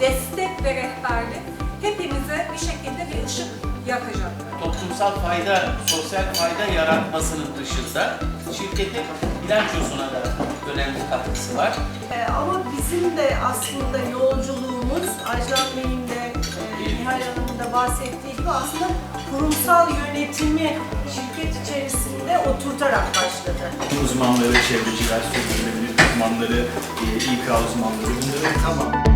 destek ve rehberlik hepimize bir şekilde bir ışık yakacak. Toplumsal fayda, sosyal fayda yaratmasının dışında şirketin bilançosuna da önemli katkısı var. Ee, ama bizim de aslında yolculuğumuz Ajlan Bey'in de e, Nihal Hanım'ın da bahsettiği gibi aslında kurumsal yönetimi şirket içerisinde oturtarak başladı. Uzmanları, çevreciler, sürdürülebilir uzmanları, e, İK uzmanları bunların tamamı.